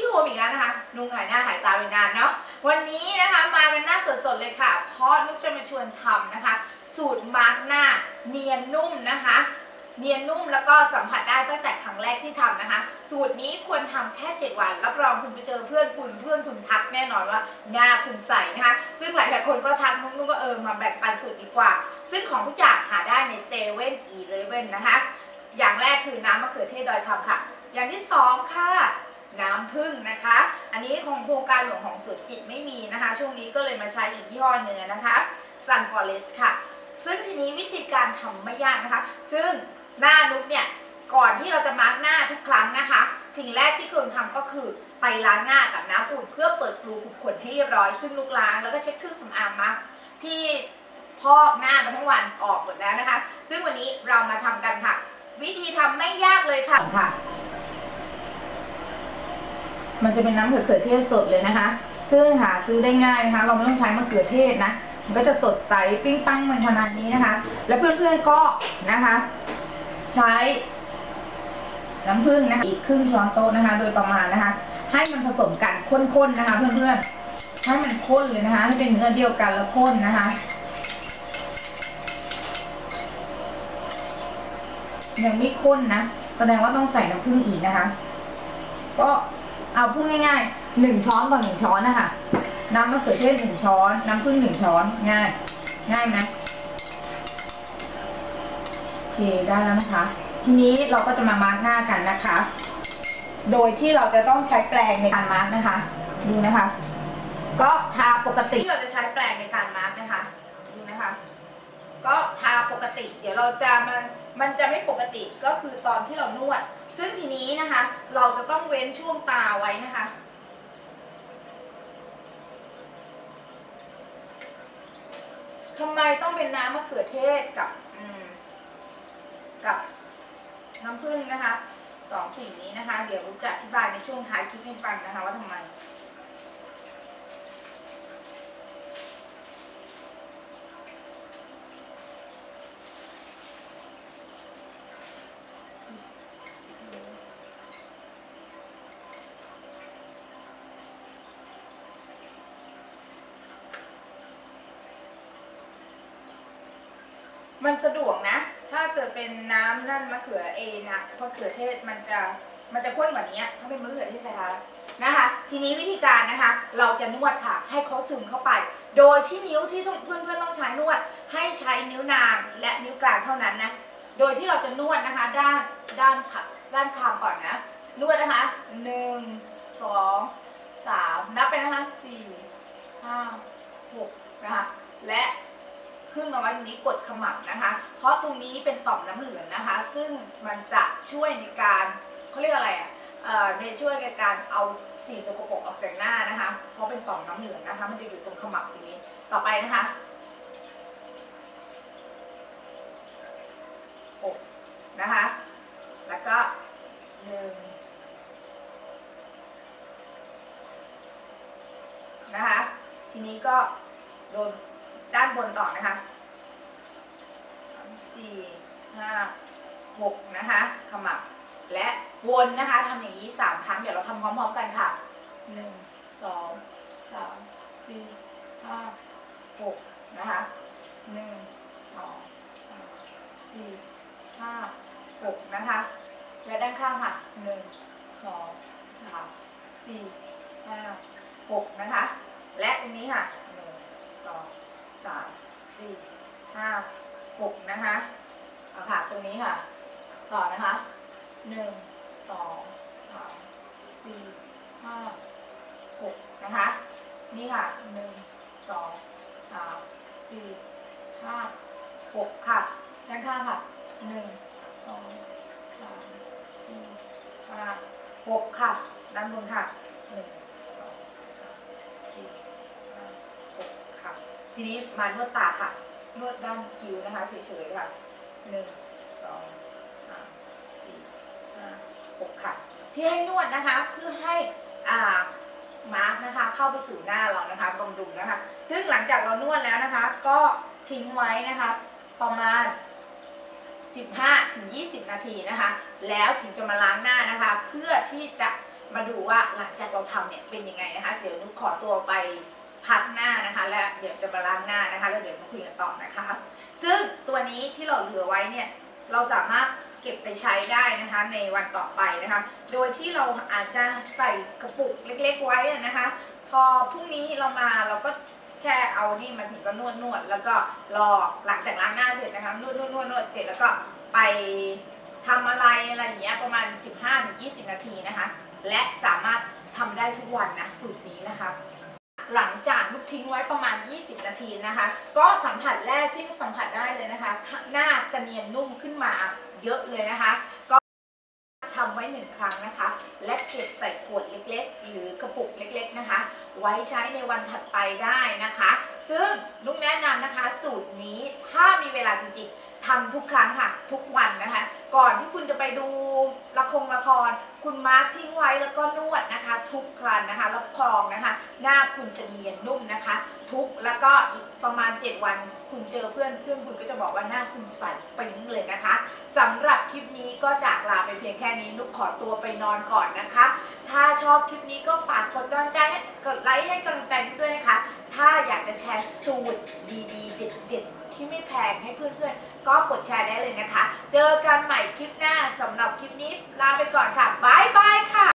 ที่โฮมอีกแล้วนะคะนุ่งหายหน้าหายตาไปนานเนาะวันนี้นะคะมากันหน้าสดๆเลยค่ะ เพราะนุกจะมาชวนทำนะคะ สูตรมาร์กหน้าเนียนนุ่มนะคะ เนียนนุ่มแล้วก็สัมผัสได้ตั้งแต่ครั้งแรกที่ทำนะคะ สูตรนี้ควรทำแค่ 7 วัน รับรองคุณไปเจอเพื่อนคุณเพื่อนคุณทักแน่นอนว่าหน้าคุณใสนะคะ ซึ่งหลายๆคนก็ทักนุกนุกก็เออมาแบ่งปันสูตรดีกว่า ซึ่งของทุกอย่างหาได้ในเซเว่นอีเลเว่นนะคะ อย่างแรกคือน้ำมะเขือเทศดอยคำค่ะ อย่างที่สองค่ะ น้ำผึ้งนะคะ อันนี้ของโครงการหลวงของสวนจิตไม่มีนะคะ ช่วงนี้ก็เลยมาใช้อีกยี่ห้อหนึ่งนะคะ Sun Forest ค่ะ ซึ่งทีนี้วิธีการทำไม่ยากนะคะ ซึ่งหน้านุกเนี่ยก่อนที่เราจะมาร์กหน้าทุกครั้งนะคะ สิ่งแรกที่ควรทำก็คือไปล้างหน้ากับน้ำอุ่นเพื่อเปิดรูขุมขนให้เรียบร้อย ซึ่งนุกล้างแล้วก็เช็ดเครื่องสำอางมาที่พอกหน้ามาทั้งวันออกหมดแล้วนะคะ ซึ่งวันนี้เรามาทำกันค่ะ วิธีทำไม่ยากเลยค่ะ มันจะเป็นน้ำมะเขือเทศสดเลยนะคะ ซึ่งหาซื้อได้ง่ายนะคะ เราไม่ต้องใช้มะเขือเทศนะ มันก็จะสดใสปิ้งปังมันขนาดนี้นะคะ และเพื่อนๆก็นะคะ ใช้น้ำผึ้งนะคะอีกครึ่งช้อนโต๊ะนะคะ โดยประมาณนะคะ ให้มันผสมกันข้นๆนะคะ เพื่อนๆให้มันข้นเลยนะคะให้เป็นเนื้อเดียวกันแล้วข้นนะคะยังไม่ข้นนะ แสดงว่าต้องใส่น้ำผึ้งอีกนะคะ ก็ เอาพูดง่ายๆหนึ่งช้อนต่อหนึ่งช้อนนะคะน้ำมะเขือเทศหนึ่งช้อน น้ำผึ้งหนึ่งช้อน ง่าย ง่ายไหมโอเคได้แล้วนะคะ ทีนี้เราก็จะมามาร์กหน้ากันนะคะ โดยที่เราจะต้องใช้แปรงในการมาร์กนะคะ ดูนะคะ ก็ทาปกติที่เราจะใช้แปรงในการมาร์กนะคะ ดูนะคะ ก็ทาปกติ เดี๋ยวเราจะมันมันจะไม่ปกติก็คือตอนที่เรานวด ซึ่งทีนี้นะคะ เราจะต้องเว้นช่วงตาไว้นะคะ ทำไมต้องเป็นน้ำมะเขือเทศกับกับน้ำผึ้งนะคะสองสิ่งนี้นะคะ เดี๋ยวรู้จะอธิบายในช่วงท้ายคลิปให้ฟังนะคะว่าทำไม มันสะดวกนะ ถ้าเกิดเป็นน้ำนั่นมะเขือเอนะมะเขือเทศมันจะมันจะข้นกว่านี้ถ้าเป็นมะเขือเทศไทยๆนะคะ ทีนี้วิธีการนะคะ เราจะนวดค่ะ ให้เขาซึมเข้าไป โดยที่นิ้วที่เพื่อนเพื่อนๆต้องใช้นวด ให้ใช้นิ้วนางและนิ้วกลางเท่านั้นนะ โดยที่เราจะนวดนะคะ ด้านด้านขาด้านคางก่อนนะ นวดนะคะหนึ่งสองสามนับไปนะคะสี่ห้าหกนะคะ และ ขึ้นมาไว้ตรงนี้กดขมับนะคะ เพราะตรงนี้เป็นต่อมน้ำเหลืองนะคะ ซึ่งมันจะช่วยในการเขาเรียกอะไรอะในช่วยในการเอาสิ่งสกปรกออกจากหน้านะคะ เพราะเป็นต่อมน้ำเหลืองนะคะ มันจะอยู่ตรงขมับตรงนี้ ต่อไปนะคะอกนะคะ แล้วก็หนึ่งนะคะ ทีนี้ก็โดน ด้านบนต่อนะคะสี่ห้าหกนะคะขมับและวนนะคะทำอย่างนี้สามครั้งเดี๋ยวเราทำพร้อมๆกันค่ะหนึ่งสองสามสี่ห้าหกนะคะหนึ่งสองสามสี่ห้าหกนะคะ และด้านข้างค่ะหนึ่งสองสามสี่ห้าหกนะคะ และตรงนี้ค่ะ สามสี่ห้าหกนะคะเอาค่ะตรงนี้ค่ะ ต่อนะคะหนึ่งสองสามสี่ห้าหกนะคะ นี่ค่ะหนึ่งสองสามสี่ห้าหกค่ะด้านข้างค่ะหนึ่งสองสามสี่ห้าหกค่ะ ด้านบนค่ะหนึ่งสองสามสี่ห้าหกค่ะ ทีนี้มานวดตาค่ะ นวดด้านคิ้วนะคะเฉยๆค่ะหนึ่งสองสามสี่ห้าหกค่ะ ที่ให้นวดนะคะเพื่อให้อ่ามาร์กนะคะ เข้าไปสู่หน้าเรานะคะบำรุงนะคะ ซึ่งหลังจากเรานวดแล้วนะคะ ก็ทิ้งไว้นะคะ ประมาณ 15ถึง20 นาทีนะคะ แล้วถึงจะมาล้างหน้านะคะ เพื่อที่จะมาดูว่าหลังจากเราทำเนี่ยเป็นยังไงนะคะ เดี๋ยวนุกขอตัวไป พักหน้านะคะ และเดี๋ยวจะมาล้างหน้านะคะแล้วเดี๋ยวมาคุยกันต่อนะคะ ซึ่งตัวนี้ที่เราเหลือไว้เนี่ยเราสามารถเก็บไปใช้ได้นะคะในวันต่อไปนะคะ โดยที่เราอาจจะใส่กระปุกเล็ก ๆ ไว้นะคะ พอพรุ่งนี้เรามาเราก็แค่เอานี่มาถึงก็นวดนวดแล้วก็รอหลังจากล้างหน้าเสร็จนะคะนวดนวดนวดนวดเสร็จแล้วก็ไปทำอะไรอะไรอย่างเงี้ยประมาณ 15-20 นาทีนะคะ และสามารถทำได้ทุกวันนะสูตรนี้นะคะ หลังจากนุกทิ้งไว้ประมาณ 20 นาทีนะคะ ก็สัมผัสแรกที่นุกสัมผัสได้เลยนะคะ หน้าจะเนียนนุ่มขึ้นมาเยอะเลยนะคะ ก็ทำไว้หนึ่งครั้งนะคะ และเก็บใส่ขวดเล็กๆ หรือกระปุกเล็กๆนะคะ ไว้ใช้ในวันถัดไปได้นะคะ ซึ่งนุกแนะนำนะคะ สูตรนี้ถ้ามีเวลาจริงๆ ทำทุกครั้งค่ะ ทุกวันนะคะ ก่อนที่คุณจะไปดูละครละคร คุณมาร์คทิ้งไว้แล้วก็นวดนะคะ ทุกครั้งนะคะแล้วคลองนะคะ หน้าคุณจะเนียนนุ่มนะคะ ทุกแล้วก็อีกประมาณ 7 วัน คุณเจอเพื่อนเพื่อนคุณก็จะบอกว่าหน้าคุณใสปิ๊งเลยนะคะสำหรับคลิปนี้ก็จากลาไปเพียงแค่นี้นุกขอตัวไปนอนก่อนนะคะ ถ้าชอบคลิปนี้ก็ฝากกดกำลังใจให้กดไลค์ให้กำลังใจด้วยนะคะ ถ้าอยากจะแชร์สูตรดีๆเด็ดๆ ที่ไม่แพงให้เพื่อนๆ ก็กดแชร์ได้เลยนะคะ เจอกันใหม่คลิปหน้าสำหรับคลิปนี้ลาไปก่อนค่ะ บ๊ายค่ะ